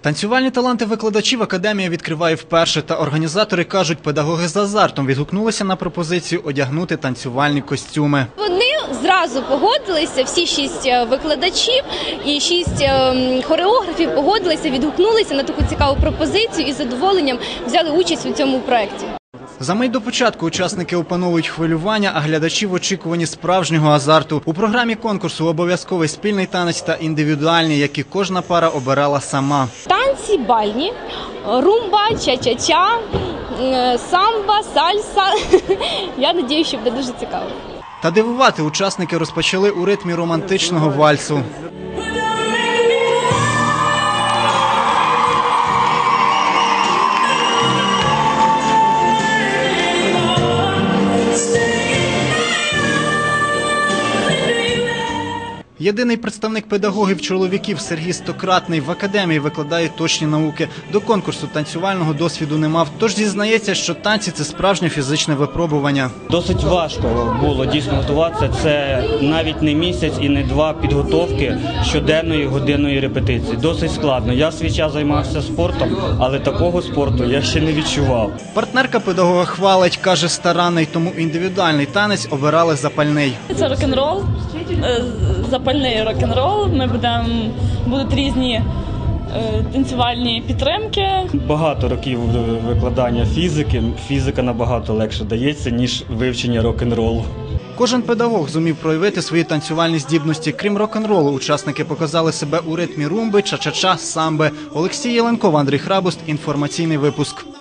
Танцювальні таланти викладачів академія відкриває вперше, та організатори кажуть, педагоги з азартом відгукнулися на пропозицію одягнути танцювальні костюми. Вони зразу погодилися, всі шість е, викладачів і шість е, хореографів погодилися, відгукнулися на таку цікаву пропозицію і задоволенням взяли участь у цьому проєкті. За мить до початку учасники опановують хвилювання, а глядачі в очікуванні справжнього азарту. У програмі конкурсу обов'язковий спільний танець та індивідуальні, які кожна пара обирала сама. Танці бальні, румба, ча-ча-ча, самба, сальса. Я надію, що буде дуже цікаво. Та дивувати учасники розпочали у ритмі романтичного вальсу. Єдиний представник педагогів чоловіків Сергій Стократний в академії викладає точні науки. До конкурсу танцювального досвіду не мав, тож зізнається, що танці це справжнє фізичне випробування. Досить важко було дійсно готуватися. Це навіть не місяць і не два підготовки щоденної годинної репетиції. Досить складно. Я свій час займався спортом, але такого спорту я ще не відчував. Партнерка педагога хвалить, каже старанний, тому індивідуальний танець обирали запальний. Це рок-н-рол, е, запальний рок-н-рол. Ми будемо будуть різні е, танцювальні підтримки. Багато років викладання фізики. Фізика набагато легше дається ніж вивчення рок-н-ролу. Кожен педагог зумів проявити свої танцювальні здібності. Крім рок-н-ролу, учасники показали себе у ритмі румби, ча-ча-ча, самби. Олексій Єленков, Андрій Храбуст. Інформаційний випуск.